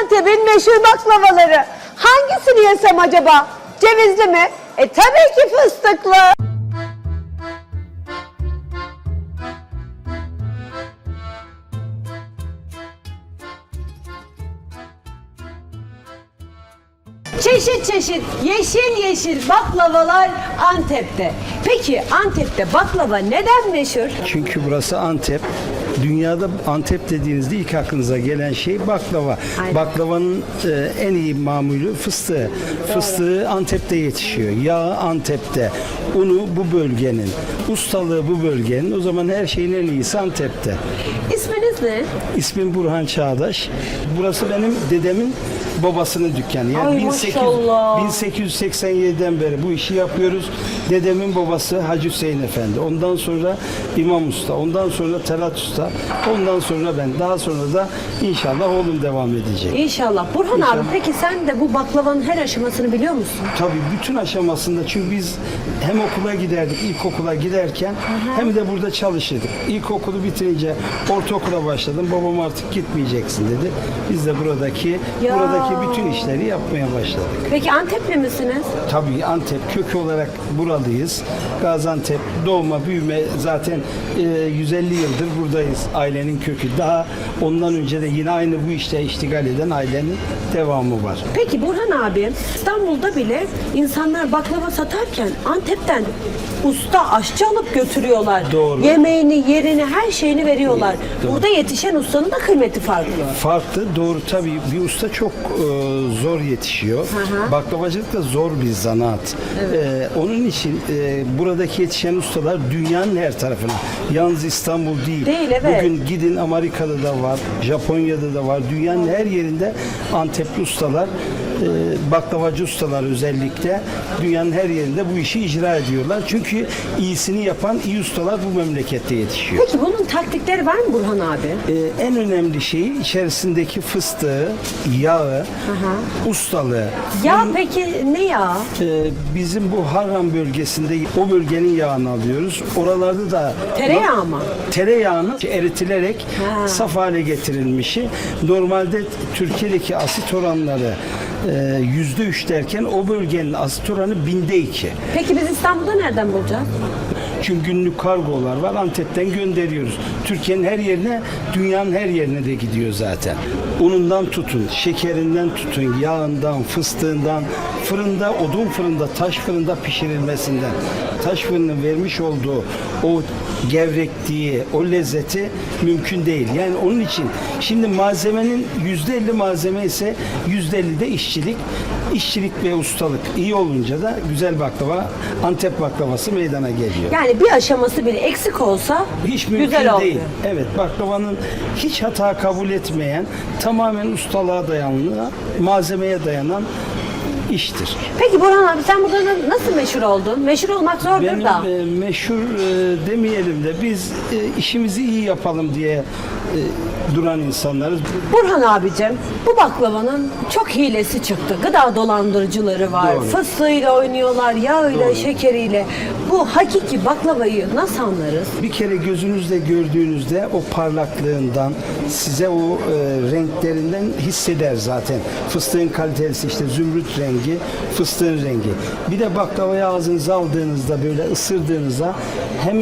Antep'in meşhur baklavaları. Hangisini yesem acaba? Cevizli mi? E tabii ki fıstıklı. Çeşit çeşit yeşil yeşil baklavalar Antep'te. Peki Antep'te baklava neden meşhur? Çünkü burası Antep. Dünyada Antep dediğinizde ilk aklınıza gelen şey baklava. Aynen. Baklavanın e, en iyi mamulü fıstığı. Fıstığı Antep'te yetişiyor. Yağı Antep'te. Unu bu bölgenin. Ustalığı bu bölgenin. O zaman her şeyin en iyisi Antep'te. İsminiz ne? İsmim Burhan Çağdaş. Burası benim dedemin babasının dükkanı. Yani Ay 1800 maşallah. 1887'den beri bu işi yapıyoruz. Dedemin babası Hacı Hüseyin Efendi. Ondan sonra İmam Usta. Ondan sonra Telat Usta. Ondan sonra ben. Daha sonra da inşallah oğlum devam edecek. İnşallah. Burhan abi İnşallah. peki sen de bu baklavanın her aşamasını biliyor musun? Tabii bütün aşamasında çünkü biz hem okula giderdik, ilkokula giderken hem de burada çalışırdık. İlkokulu bitirince ortaokula başladım. Babam artık gitmeyeceksin dedi. Biz de buradaki Ya. buradaki bütün işleri yapmaya başladık. Peki Antepli misiniz? Tabii Antep kökü olarak buralıyız. Gaziantep doğma büyüme zaten e, 150 yıldır buradayız ailenin kökü. Daha ondan önce de yine aynı bu işte iştigal eden ailenin devamı var. Peki Burhan abi İstanbul'da bile insanlar baklava satarken Antep'ten usta aşçı alıp götürüyorlar. Doğru. Yemeğini, yerini, her şeyini veriyorlar. Doğru. Burada yetişen ustanın da kıymeti farklı. Farklı doğru tabii bir usta çok e, zor yetişiyor. hı. Baklavacılık da zor bir zanaat. E, onun için e, buradaki yetişen ustalar dünyanın her tarafına. Yalnız İstanbul değil. Değil, evet. Bugün gidin Amerika'da da var, Japonya'da da var. Dünyanın her yerinde Antepli ustalar, baklavacı ustalar özellikle dünyanın her yerinde bu işi icra ediyorlar. Çünkü iyisini yapan iyi ustalar bu memlekette yetişiyor. Peki bunun taktikleri var mı Burhan abi? Ee, en önemli şey içerisindeki fıstığı, yağı, ustalığı. Ya peki ne ya? Ee, bizim bu Harran bölgesinde o bölgenin yağını alıyoruz. Oralarda da Tereyağı mı? tereyağının eritilerek Ha. saf hale getirilmişi. Normalde Türkiye'deki asit oranları yüzde üç derken o bölgenin asit oranı binde iki. Peki biz İstanbul'da nereden bulacağız? Çünkü günlük kargolar var. Antep'ten gönderiyoruz. Türkiye'nin her yerine, dünyanın her yerine de gidiyor zaten. Unundan tutun, şekerinden tutun, yağından, fıstığından, fırında, odun fırında, taş fırında pişirilmesinden, taş fırının vermiş olduğu o gevrekliği, o lezzeti mümkün değil. Yani onun için şimdi malzemenin yüzde elli malzeme ise yüzde elli de işçilik. İşçilik ve ustalık iyi olunca da güzel baklava, Antep baklavası meydana geliyor. Yani bir aşaması bile eksik olsa Hiç mümkün güzel olmuyor. değil. Evet baklavanın hiç hata kabul etmeyen, tamamen ustalığa dayanlı, malzemeye dayanan iştir. Peki Burhan abi sen burada na- nasıl meşhur oldun? Meşhur olmak zordur Benim da. e, meşhur e, demeyelim de biz e, işimizi iyi yapalım diye e, duran insanlarız. Burhan abicim bu baklavanın çok hilesi çıktı. Gıda dolandırıcıları var. Doğru. Fıstığıyla oynuyorlar, yağıyla, şekeriyle. Bu hakiki baklavayı nasıl anlarız? Bir kere gözünüzle gördüğünüzde o parlaklığından, size o e, renklerinden hisseder zaten. Fıstığın kalitesi işte zümrüt rengi, fıstığın rengi. Bir de baklavayı ağzınıza aldığınızda böyle ısırdığınızda hem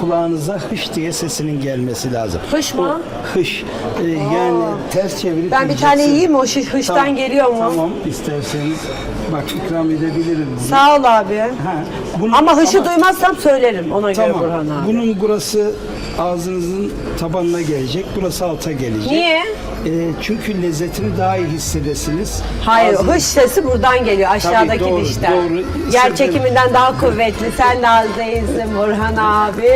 kulağınıza hış diye sesinin gelmesi lazım. Hış mı? O hış. E, yani ters çevirip Ben bir tane yiyeyim o şiş, hıştan Tamam, geliyor mu? Tamam isterseniz bak ikram edebilirim. Sağ ol abi. Ha, bunu- Ama hışı duymazsam söylerim ona göre Tamam. Burhan abi. Bunun burası ağzınızın tabanına gelecek. Burası alta gelecek. Niye? Ee, çünkü lezzetini daha iyi hissedesiniz. Hayır, Ağzınız- hış sesi buradan geliyor aşağıdaki doğru, dişten. doğru. Yer Sırtın- çekiminden daha kuvvetli. Sen de az değilsin Burhan abi.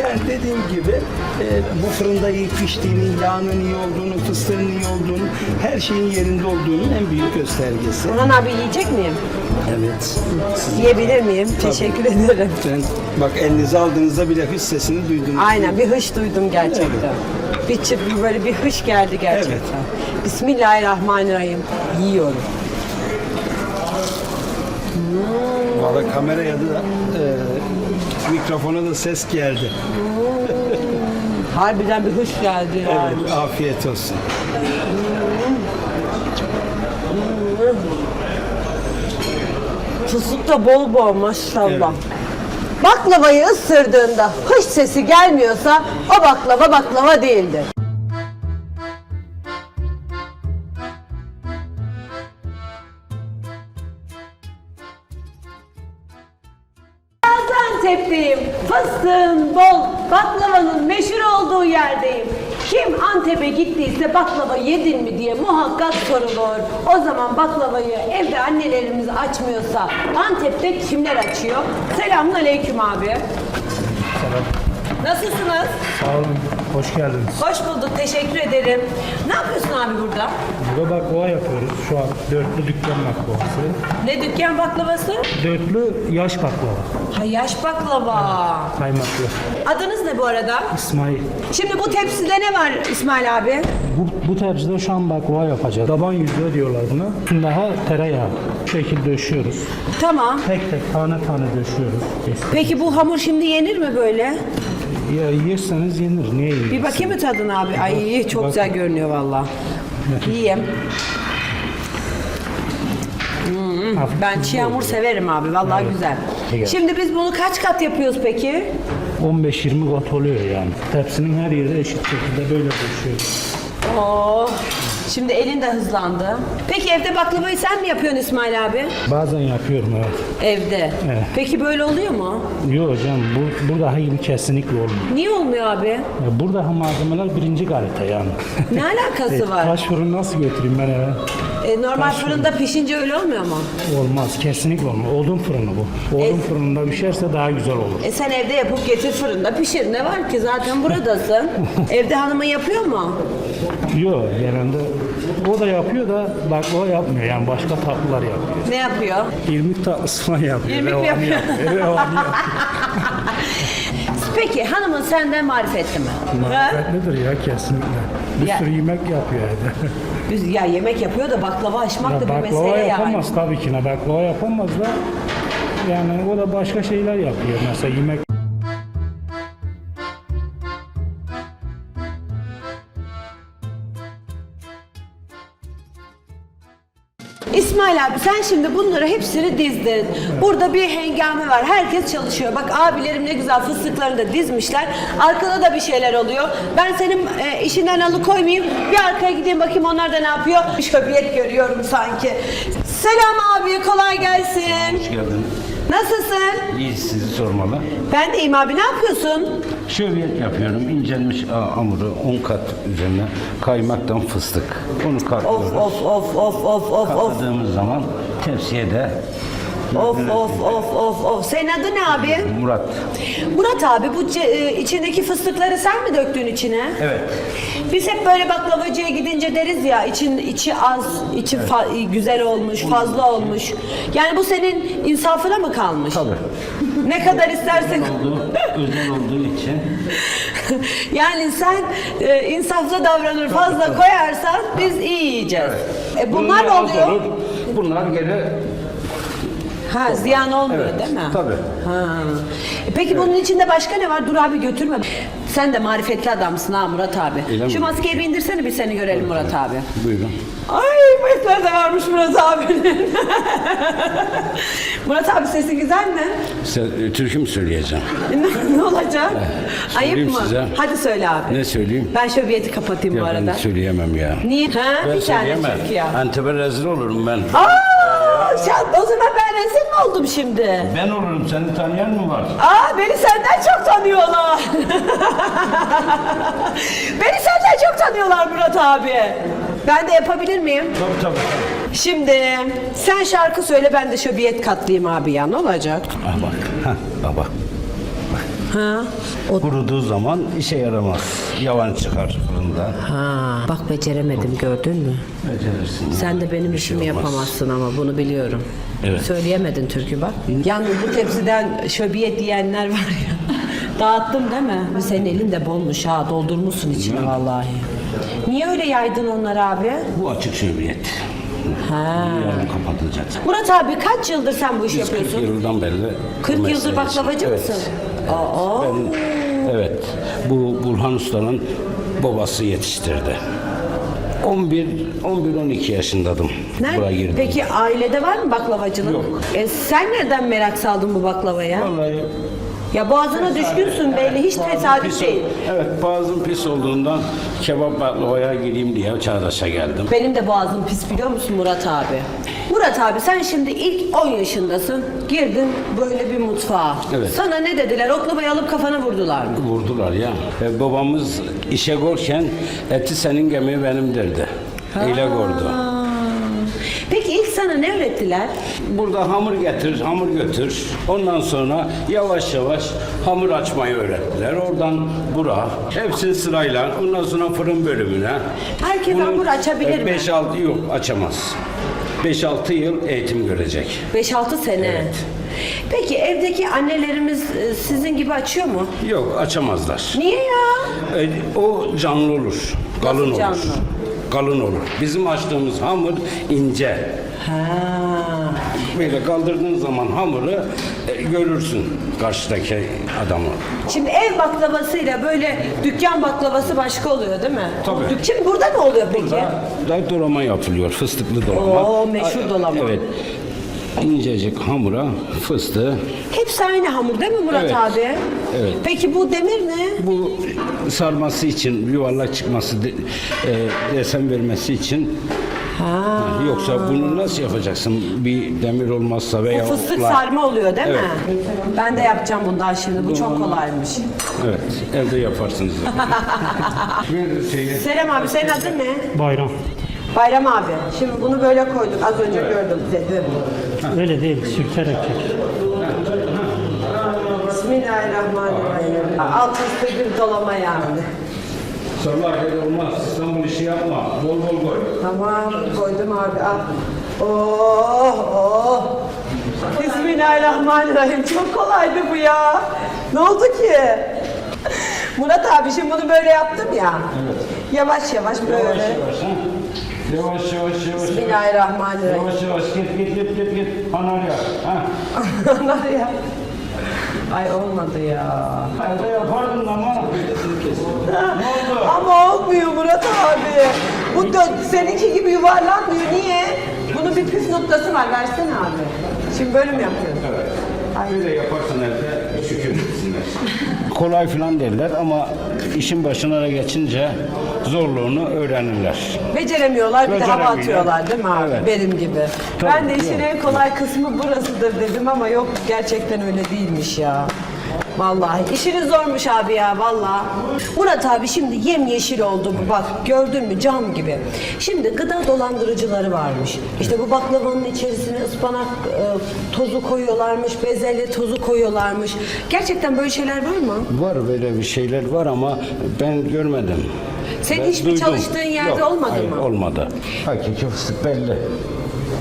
Yani dediğim gibi e, bu fırında iyi piştiğini, yağının iyi olduğunu, fıstığın iyi olduğunu, her şeyin yerinde olduğunun en büyük göstergesi. Burhan abi yiyecek miyim? Evet. Yiyebilir miyim? Teşekkür ederim. Ben, bak elinize aldığınızda bile hış sesini duydunuz. Aynen bir hış duydum gerçekten. Bir çıt böyle bir hış geldi gerçekten. Bismillahirrahmanirrahim. Yiyorum. Valla kameraya da e, mikrofona da ses geldi. Harbiden bir hoş geldi yani. Evet, afiyet olsun. Fıstık da bol bol maşallah. Baklavayı ısırdığında hış sesi gelmiyorsa o baklava baklava değildir. Antep'e gittiyse baklava yedin mi diye muhakkak sorulur. O zaman baklavayı evde annelerimiz açmıyorsa Antep'te kimler açıyor? Selamun aleyküm abi. Nasılsınız? Sağ olun, hoş geldiniz. Hoş bulduk, teşekkür ederim. Ne yapıyorsun abi burada? Burada baklava yapıyoruz. Şu an dörtlü dükkan baklavası. Ne dükkan baklavası? Dörtlü yaş baklava, Ha yaş baklava. kaymaklı. Adınız ne bu arada? İsmail. Şimdi bu tepside ne var İsmail abi? Bu, bu tepside şu an baklava yapacağız. Taban yüzüğü diyorlar buna. Üstünde tereyağı. Bu şekilde döşüyoruz. Tamam. Tek tek tane tane döşüyoruz. Peki bu hamur şimdi yenir mi böyle? Ya yerseniz yenir. Niye yenir? Bir bakayım mı tadına abi? Ay çok Bak. güzel görünüyor valla. Yiyeyim. Ben çiğ hamur severim abi. Vallahi güzel. Şimdi biz bunu kaç kat yapıyoruz peki? 15-20 kat oluyor yani. Tepsinin her yeri eşit şekilde böyle döşüyoruz. Oo. Şimdi elin de hızlandı. Peki evde baklavayı sen mi yapıyorsun İsmail abi? Bazen yapıyorum evet. Evde. Evet. Peki böyle oluyor mu? Yok hocam bu, burada gibi kesinlikle olmuyor. Niye olmuyor abi? Ya burada malzemeler birinci kalite yani. Ne alakası var? Taş fırın nasıl götüreyim ben eve? E, normal taş fırında pişince öyle olmuyor mu? Olmaz, kesinlikle olmaz. Odun fırını bu. Odun E- fırında pişerse daha güzel olur. E sen evde yapıp getir fırında pişir. Ne var ki zaten buradasın. evde hanımın yapıyor mu? Yok, genelde o da yapıyor da baklava yapmıyor. Yani başka tatlılar yapıyor. Ne yapıyor? İrmik tatlısı falan yapıyor. İrmik mi revani yapıyor? revani yapıyor. Peki hanımın senden marifetli mi? Ha? Marifetlidir ya kesinlikle. Bir Ya- sürü yemek yapıyor evde. Biz ya yemek yapıyor da baklava açmak da bir baklava mesele yani. yapamaz tabii ki. ne Baklava yapamaz da yani o da başka şeyler yapıyor. Mesela yemek İsmail abi sen şimdi bunları hepsini dizdin. Burada bir hengame var. Herkes çalışıyor. Bak abilerim ne güzel fıstıklarını da dizmişler. Arkada da bir şeyler oluyor. Ben senin e, işinden alıkoymayayım. Bir arkaya gideyim bakayım onlar da ne yapıyor. Bir şöbiyet görüyorum sanki. Selam abi kolay gelsin. Hoş geldin. Nasılsın? İyi sizi sormalı. Ben de iyiyim abi ne yapıyorsun? Şöbiyet yapıyorum. İncelmiş hamuru 10 kat üzerine kaymaktan fıstık. Onu Of katlıyoruz. of of of of of of. Katladığımız zaman tepsiye de Of of of of of. Senin adı ne abi? Murat. Murat abi bu ce- e, içindeki fıstıkları sen mi döktün içine? Evet. Biz hep böyle baklavacıya gidince deriz ya için içi az, içi fa- güzel olmuş, fazla olmuş. Yani bu senin insafına mı kalmış? Tabii. Ne kadar istersen. Olduğu, özel olduğu için yani sen e, insaflı davranır, fazla koyarsan biz iyi yiyeceğiz. E bunlar az oluyor? olur, Bunlar geri Ha ziyan olmuyor Evet, değil mi? tabii. Ha. E Peki bunun içinde başka ne var? Dur abi götürme. Sen de marifetli adamsın ha Murat abi. Öyle mi? Şu maskeyi bir indirsene bir seni görelim Murat abi. buyurun. Ay bıyıkları da varmış Murat abinin. Murat abi sesi güzel mi? Size, e, türkü mü söyleyeceğim? Ne, ne olacak? Ayıp söyleyeyim mı? size. Hadi söyle abi. Ne söyleyeyim? Ben şöbiyeti kapatayım Ya bu ben arada. söyleyemem ya. Niye? Ha? Ben bir tane söyleyemem. Antep'e rezil olurum ben. Aa, sen, o zaman ben rezil mi oldum şimdi? Ben olurum. Seni tanıyan mı var? Aa beni senden çok tanıyorlar. beni senden çok tanıyorlar Murat abi. Ben de yapabilir miyim? Tabii tabii. Şimdi sen şarkı söyle ben de şöbiyet katlayayım abi ya ne olacak? Ah bak. Hah, baba. Ha? O... Kuruduğu zaman işe yaramaz. Yavan çıkar fırından. Ha, bak beceremedim gördün mü? Becerirsin. Sen de benim Bir şey işimi olmaz. yapamazsın ama bunu biliyorum. Evet. Söyleyemedin türkü bak. Yalnız bu tepsiden şöbiyet diyenler var ya. Dağıttım değil mi? Senin elin de bolmuş ha doldurmuşsun içine vallahi. Niye öyle yaydın onları abi? Bu açık şöbiyet. Ha. Kapatılacak. Murat abi kaç yıldır sen bu işi Biz 40 yapıyorsun? yıldan beri 40 bu yıldır mesleği- baklavacı Evet. mısın? Aa. Ben Evet. Bu Burhan Usta'nın babası yetiştirdi. 11 11 12 yaşındaydım. Buraya girdim. Peki ailede var mı baklavacılık? Yok. E, sen nereden merak saldın bu baklavaya? Vallahi Ya boğazına düşkünsün belli hiç tesadüf değil. Evet boğazım pis olduğundan kebap baklavaya gireyim diye Çağdaş'a geldim. Benim de boğazım pis biliyor musun Murat abi? Murat abi sen şimdi ilk 10 yaşındasın. Girdin böyle bir mutfağa. Evet. Sana ne dediler? Oklavayı alıp kafana vurdular mı? Vurdular ya. E, babamız işe gorken eti senin gemiyi benim derdi. Öyle gordu. Sana ne öğrettiler? Burada hamur getir, hamur götür. Ondan sonra yavaş yavaş hamur açmayı öğrettiler. Oradan bura. Hepsi sırayla. Ondan sonra fırın bölümüne. Herkes hamur açabilir mi? 5-6 yok açamaz. 5-6 yıl eğitim görecek. 5-6 sene. Evet. Peki evdeki annelerimiz e, sizin gibi açıyor mu? Yok açamazlar. Niye ya? E, O canlı olur. Kalın olur. canlı? Kalın olur. Bizim açtığımız hamur ince. Ha. Böyle kaldırdığın zaman hamuru e, görürsün karşıdaki adamı. Şimdi ev baklavasıyla böyle dükkan baklavası başka oluyor değil mi? Tabii. Dük- Şimdi burada ne oluyor peki? Burada da dolama yapılıyor. Fıstıklı dolama. Oo, meşhur dolama. Evet. İncecik hamura fıstığı. Hepsi aynı hamur değil mi Murat Evet. abi? Evet. Peki bu demir ne? Bu sarması için, yuvarlak çıkması, de, e, desen vermesi için Ha. Yoksa bunu nasıl yapacaksın? Bir demir olmazsa Bu veya fıstık okla- sarma oluyor değil mi? Evet. Ben de yapacağım bundan şimdi. Bu çok kolaymış. Evet, evde yaparsınız. bir şeyi Selam abi senin adın ne? Bayram. Bayram abi. Şimdi bunu böyle koyduk. Az önce gördüm dedim. Öyle değil, sürterek çek. Bismillahirrahmanirrahim. Alt üstü bir dolama yani. Sabah öyle olmaz. İstanbul işi yapma. Bol bol koy. Tamam koydum abi al. Oh oh. Bismillahirrahmanirrahim. Çok kolaydı bu ya. Ne oldu ki? Murat abi şimdi bunu böyle yaptım ya. Yavaş yavaş böyle. Yavaş yavaş ha. Yavaş yavaş yavaş. Bismillahirrahmanirrahim. Yavaş yavaş git git git git git. Anarya. Ha. Onlar ya. Ay olmadı ya. Evde yapardın ama. ne oldu? Ama olmuyor Murat abi. Bu da seninki gibi yuvarlanmıyor. Niye? Bunun bir püf noktası var. Versene abi. Şimdi böyle mi yapıyorsun? Evet. Öyle yaparsan evde şükür etsinler. Kolay falan derler ama işin başına da geçince zorluğunu öğrenirler. Beceremiyorlar bir de hava atıyorlar değil mi abi? Evet. Benim gibi. Tabii, ben de işin yok. en kolay kısmı burasıdır dedim ama yok gerçekten öyle değilmiş ya. Vallahi işiniz zormuş abi ya vallahi. Murat abi şimdi yemyeşil oldu bu bak gördün mü cam gibi. Şimdi gıda dolandırıcıları varmış. İşte bu baklavanın içerisine ıspanak e, tozu koyuyorlarmış, bezelye tozu koyuyorlarmış. Gerçekten böyle şeyler var mı? Var böyle bir şeyler var ama ben görmedim. Senin Ben hiçbir çalıştığın yerde Yok, olmadı hayır, mı? Olmadı. Hakiki fıstık belli.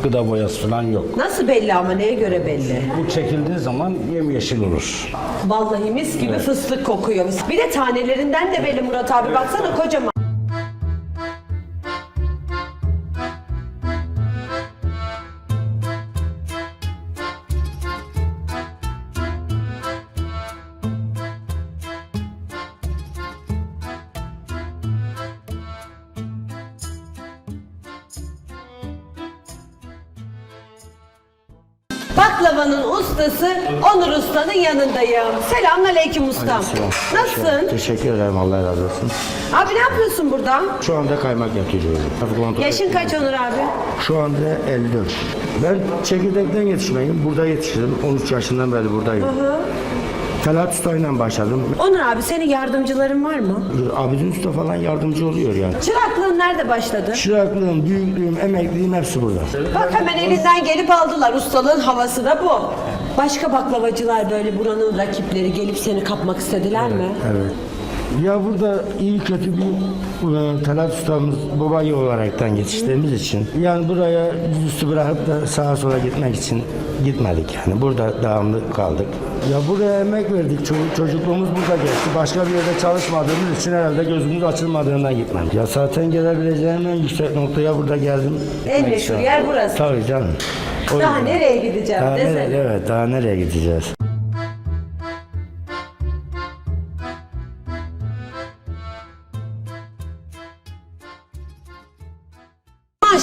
Gıda boyası falan yok. Nasıl belli ama neye göre belli? Bu çekildiği zaman yemyeşil olur. Vallahi mis gibi fıstık kokuyor. Bir de tanelerinden de belli Murat abi. Baksana kocaman. Baklavanın ustası Onur Usta'nın yanındayım. Selamünaleyküm ustam. Nasılsın? Teşekkür ederim Allah razı olsun. Abi ne yapıyorsun burada? Şu anda kaymak yapıyorum. Yaşın kaç Onur abi? Şu anda 54. Ben çekirdekten yetişmeyim. Burada yetiştim. 13 yaşından beri buradayım. Talat Usta'yla başladım. Onur abi senin yardımcıların var mı? Abidin Usta falan yardımcı oluyor yani. Çıraklığın nerede başladı? Çıraklığım, büyüklüğüm, emekliliğim hepsi burada. Bak hemen elinden gelip aldılar. Ustalığın havası da bu. Başka baklavacılar böyle buranın rakipleri gelip seni kapmak istediler mi? Evet. Ya burada iyi kötü bir e, Talat ustamız babayı olaraktan yetiştiğimiz için yani buraya üstü bırakıp da sağa sola gitmek için gitmedik yani. Burada devamlı kaldık. Ya buraya emek verdik. Ço- çocukluğumuz burada geçti. Başka bir yerde çalışmadığımız için herhalde gözümüz açılmadığından gitmedik. Ya zaten gelebileceğim en yüksek noktaya burada geldim. En meşhur yer burası. Tabii canım. O Daha yüzden. nereye gideceğim Daha desene. nereye, evet daha nereye gideceğiz?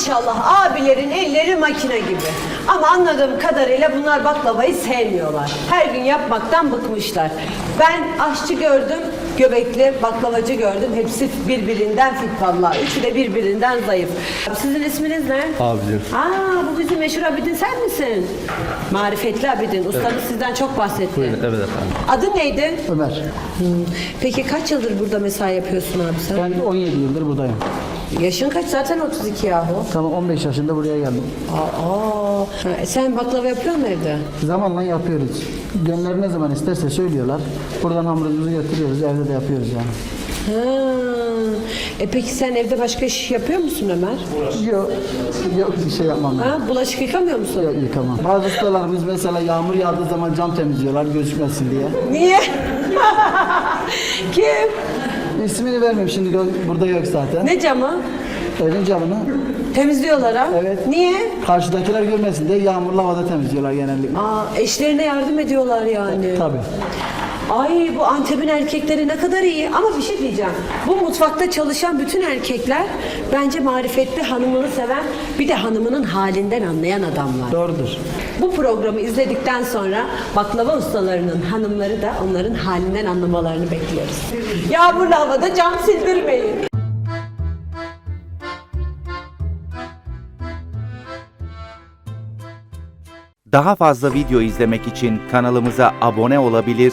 Maşallah abilerin elleri makine gibi. Ama anladığım kadarıyla bunlar baklavayı sevmiyorlar. Her gün yapmaktan bıkmışlar. Ben aşçı gördüm, göbekli baklavacı gördüm. Hepsi birbirinden fit vallahi. Üçü de birbirinden zayıf. Sizin isminiz ne? Abidin. Aa bu bizim meşhur Abidin sen misin? Marifetli Abidin. Ustanız sizden çok bahsetti. Evet efendim. Adı neydi? Ömer. Hmm. Peki kaç yıldır burada mesai yapıyorsun abi sen? Ben 17 yıldır buradayım. Yaşın kaç? Zaten 32 yahu. Tamam 15 yaşında buraya geldim. Aa, ha, sen baklava yapıyor musun evde? Zamanla yapıyoruz. Gönülleri ne zaman isterse söylüyorlar. Buradan hamurumuzu götürüyoruz. Evde de yapıyoruz yani. Ha. E peki sen evde başka iş yapıyor musun Ömer? Yok, yok bir şey yapmam ben. Ha, bulaşık yıkamıyor musun? Yok yıkamam. Bazı ustalarımız mesela yağmur yağdığı zaman cam temizliyorlar gözükmesin diye. Niye? Kim? İsmini vermeyeyim şimdi gö- burada yok zaten. Ne camı? Evin camını Temizliyorlar ha? Evet. Niye? karşıdakiler görmesin diye yağmurlu havada temizliyorlar genellikle. Aa, eşlerine yardım ediyorlar yani. Tabii. Ay bu Antep'in erkekleri ne kadar iyi. Ama bir şey diyeceğim. Bu mutfakta çalışan bütün erkekler bence marifetli hanımını seven bir de hanımının halinden anlayan adamlar. Doğrudur. Bu programı izledikten sonra baklava ustalarının hanımları da onların halinden anlamalarını bekliyoruz. Yağmurlu havada cam sildirmeyin. Daha fazla video izlemek için kanalımıza abone olabilir,